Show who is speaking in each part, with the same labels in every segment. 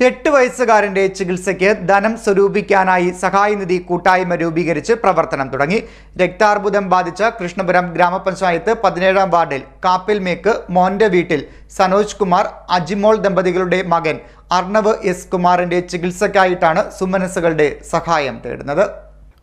Speaker 1: എട്ട് വയസ്സുകാരന്റെ ചികിത്സയ്ക്ക് ധനം സ്വരൂപിക്കാനായി സഹായനിധി കൂട്ടായ്മ രൂപീകരിച്ച് പ്രവർത്തനം തുടങ്ങി. രക്താർബുദം ബാധിച്ച കൃഷ്ണപുരം ഗ്രാമപഞ്ചായത്ത് പതിനേഴാം വാർഡിൽ കാപ്പിൽമേക്ക് മോന്റെ വീട്ടിൽ സനോജ് കുമാർ അജിമോൾ ദമ്പതികളുടെ മകൻ അർണവ് എസ് കുമാറിന്റെ ചികിത്സയ്ക്കായിട്ടാണ് സുമനസ്സുകളുടെ സഹായം തേടുന്നത്.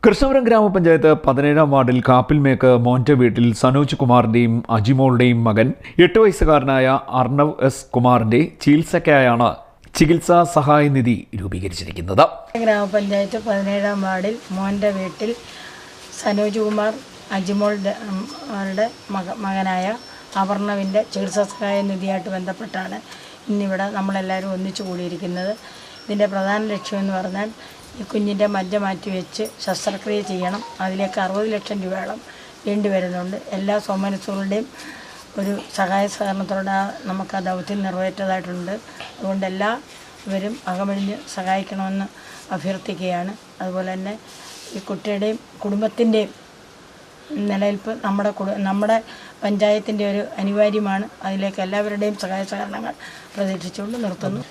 Speaker 2: കൃഷ്ണപുരം ഗ്രാമപഞ്ചായത്ത് പതിനേഴാം വാർഡിൽ കാപ്പിൽമേക്ക് മോന്റെ വീട്ടിൽ സനോജ് കുമാറിന്റെയും അജിമോളുടെയും മകൻ എട്ട് വയസ്സുകാരനായ അർണവ് എസ് കുമാറിന്റെ ചികിത്സയ്ക്കായാണ് ചികിത്സാ സഹായ നിധി രൂപീകരിച്ചിരിക്കുന്നത്.
Speaker 3: ഗ്രാമപഞ്ചായത്ത് പതിനേഴാം വാർഡിൽ മോന്റെ വീട്ടിൽ സനോജ് കുമാർ അവരുടെ മക മകനായ അപർണവിന്റെ ചികിത്സാ സഹായ നിധിയായിട്ട് ബന്ധപ്പെട്ടാണ് ഇന്നിവിടെ നമ്മളെല്ലാവരും ഒന്നിച്ചു കൂടിയിരിക്കുന്നത്. ഇതിന്റെ പ്രധാന ലക്ഷ്യം എന്ന് പറഞ്ഞാൽ ഈ കുഞ്ഞിന്റെ മജ്ജ മാറ്റി വെച്ച് ശസ്ത്രക്രിയ ചെയ്യണം. അതിലേക്ക് അറുപത് ലക്ഷം രൂപയോളം വേണ്ടി വരുന്നുണ്ട്. എല്ലാ സോമനസുകളുടെയും ഒരു സഹായ സഹകരണത്തോടെ നമുക്ക് ആ ദൗത്യം നിറവേറ്റതായിട്ടുണ്ട്. അതുകൊണ്ട് എല്ലാവരും അകമഴിഞ്ഞ് സഹായിക്കണമെന്ന് അഭ്യർത്ഥിക്കുകയാണ്. അതുപോലെ തന്നെ ഈ കുട്ടിയുടെയും കുടുംബത്തിന്റെയും നിലനിൽപ്പ് നമ്മുടെ നമ്മുടെ പഞ്ചായത്തിന്റെ ഒരു അനിവാര്യമാണ്. അതിലേക്ക് എല്ലാവരുടെയും സഹായ സഹകരണങ്ങൾ പ്രതീക്ഷിച്ചുകൊണ്ട് നിർത്തുന്നു.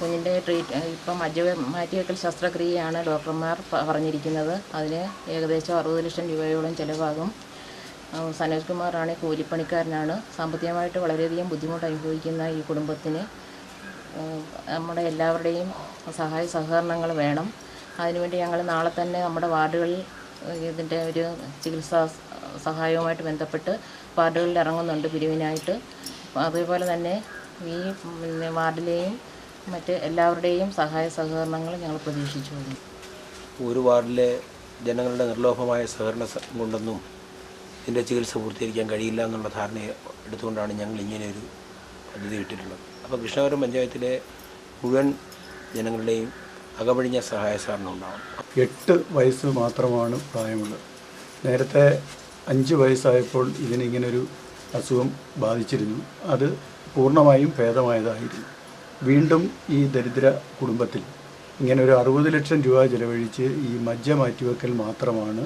Speaker 4: കുഞ്ഞിന്റെ ട്രീറ്റ് ഇപ്പം മജ്ജ മാറ്റിവെക്കൽ ശസ്ത്രക്രിയയാണ് ഡോക്ടർമാർ പറഞ്ഞിരിക്കുന്നത്. അതിന് ഏകദേശം അറുപത് ലക്ഷം രൂപയോളം ചിലവാകും. സനോജ് കുമാറാണ് കൂലിപ്പണിക്കാരനാണ്. സാമ്പത്തികമായിട്ട് വളരെയധികം ബുദ്ധിമുട്ട് അനുഭവിക്കുന്ന ഈ കുടുംബത്തിന് നമ്മുടെ എല്ലാവരുടെയും സഹായ സഹകരണങ്ങൾ വേണം. അതിനുവേണ്ടി ഞങ്ങൾ നാളെ തന്നെ നമ്മുടെ വാർഡുകളിൽ ഇതിന്റെ ഒരു ചികിത്സാ സഹായവുമായിട്ട് ബന്ധപ്പെട്ട് വാർഡുകളിൽ ഇറങ്ങുന്നുണ്ട് പിരിവിനായിട്ട്. അതേപോലെ തന്നെ ഈ വാർഡിലെയും മറ്റ് എല്ലാവരുടെയും സഹായ സഹകരണങ്ങൾ ഞങ്ങൾ പ്രതീക്ഷിച്ചു
Speaker 5: ഒരു വാർഡിലെ ജനങ്ങളുടെ നിർലോഭമായ സഹകരണം കൊണ്ടൊന്നും ഇതിന്റെ ചികിത്സ പൂർത്തീകരിക്കാൻ കഴിയില്ല എന്നുള്ള ധാരണ എടുത്തുകൊണ്ടാണ് ഞങ്ങൾ ഇങ്ങനെയൊരു പദ്ധതി ഇട്ടിട്ടുള്ളത്. അപ്പോൾ കൃഷ്ണപുരം പഞ്ചായത്തിലെ മുഴുവൻ ജനങ്ങളുടെയും അകമഴിഞ്ഞ സഹായ സഹകരണം ഉണ്ടാവണം.
Speaker 6: എട്ട് വയസ്സ് മാത്രമാണ് പ്രായമുള്ളത്. നേരത്തെ അഞ്ച് വയസ്സായപ്പോൾ ഇതിനിങ്ങനൊരു അസുഖം ബാധിച്ചിരുന്നു. അത് പൂർണമായും ഭേദമായതായിരുന്നു. വീണ്ടും ഈ ദരിദ്ര കുടുംബത്തിൽ ഇങ്ങനെ ഒരു അറുപത് ലക്ഷം രൂപ ചിലവഴിച്ച് ഈ മജ്ജ മാറ്റിവെക്കൽ മാത്രമാണ്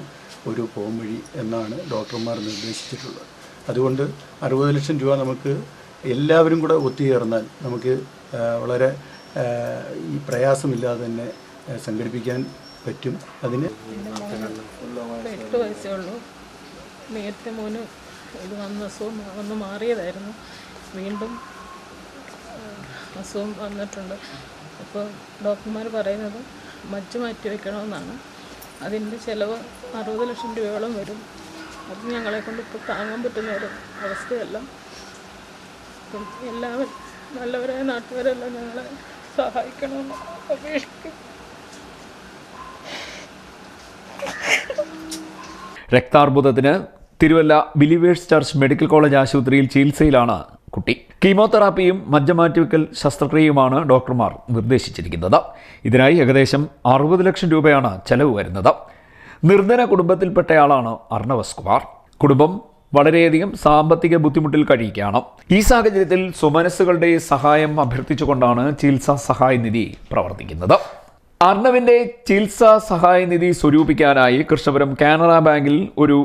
Speaker 6: ഒരു പോംവഴി എന്നാണ് ഡോക്ടർമാർ നിർദ്ദേശിച്ചിട്ടുള്ളത്. അതുകൊണ്ട് അറുപത് ലക്ഷം രൂപ നമുക്ക് എല്ലാവരും കൂടെ ഒത്തുചേർന്നാൽ നമുക്ക് വളരെ ഈ പ്രയാസമില്ലാതെ തന്നെ സംഘടിപ്പിക്കാൻ പറ്റും. അതിന്
Speaker 7: എട്ട് വയസ്സേ ഉള്ളൂ. നേരത്തെ മോന് ഇത് വന്ന അസുഖം വന്ന് മാറിയതായിരുന്നു. വീണ്ടും അസുഖം വന്നിട്ടുണ്ട്. അപ്പോൾ ഡോക്ടർമാർ പറയുന്നത് മജ്ജ മാറ്റി വെക്കണമെന്നാണ്. അതിന്റെ ചിലവ് അറുപത് ലക്ഷം രൂപയോളം വരും. അത് ഞങ്ങളെ കൊണ്ട് ഇപ്പോൾ താങ്ങാൻ പറ്റുന്ന ഒരു അവസ്ഥയല്ല. എല്ലാവരും നല്ലവരായ നാട്ടുകാരെല്ലാം ഞങ്ങളെ സഹായിക്കണമെന്ന് അപേക്ഷിക്കും
Speaker 2: രക്താർബുദത്തിന് Thiruvalla Believers Church Medical College ആശുപത്രിയിൽ ചികിത്സയിലാണ് കുട്ടി. കീമോതെറാപ്പിയും മജ്ജമാറ്റിവെക്കൽ ശസ്ത്രക്രിയയുമാണ് ഡോക്ടർമാർ നിർദ്ദേശിച്ചിരിക്കുന്നത്. ഇതിനായി ഏകദേശം അറുപത് ലക്ഷം രൂപയാണ് ചെലവ് വരുന്നത്. നിർധന കുടുംബത്തിൽപ്പെട്ടയാളാണ് അർണവസ് കുമാർ. കുടുംബം വളരെയധികം സാമ്പത്തിക ബുദ്ധിമുട്ടിൽ കഴിയുകയാണ്. ഈ സാഹചര്യത്തിൽ സുമനസ്സുകളുടെ സഹായം അഭ്യർത്ഥിച്ചുകൊണ്ടാണ് ചികിത്സാ സഹായ നിധി പ്രവർത്തിക്കുന്നത്. അർണവിന്റെ ചികിത്സാ സഹായ നിധി സ്വരൂപിക്കാനായി കൃഷ്ണപുരം കാനറ ബാങ്കിൽ ഒരു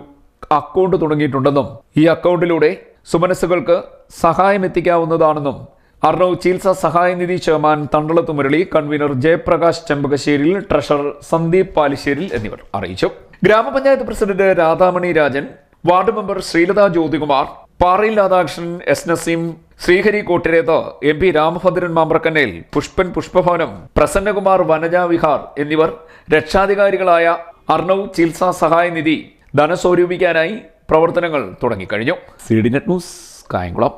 Speaker 2: അക്കൗണ്ട് തുടങ്ങിയിട്ടുണ്ടെന്നും ഈ അക്കൗണ്ടിലൂടെ സുമനസ്സുകൾക്ക് സഹായം എത്തിക്കാവുന്നതാണെന്നും അർണവ് ചികിത്സാ സഹായ നിധി chairman Thandalathu Murali convener Jayaprakash Chembakasseril treasurer Sandeep Palisseril എന്നിവർ അറിയിച്ചു. ഗ്രാമപഞ്ചായത്ത് president Radhamani Rajan ward member Sreelatha Jyothikumar Parayil Radhakrishnan S Naseem Sreehari Kottirethu M P Ramabhadran Mambrakkannel Pushpan Pushpabhavanam Prasannakumar Vanaja Vihar എന്നിവർ രക്ഷാധികാരികളായ അർണവ് ചികിത്സാ സഹായ നിധി ധനസ്വരൂപിക്കാനായി പ്രവർത്തനങ്ങൾ തുടങ്ങിക്കഴിഞ്ഞു. C D Net News Kayamkulam.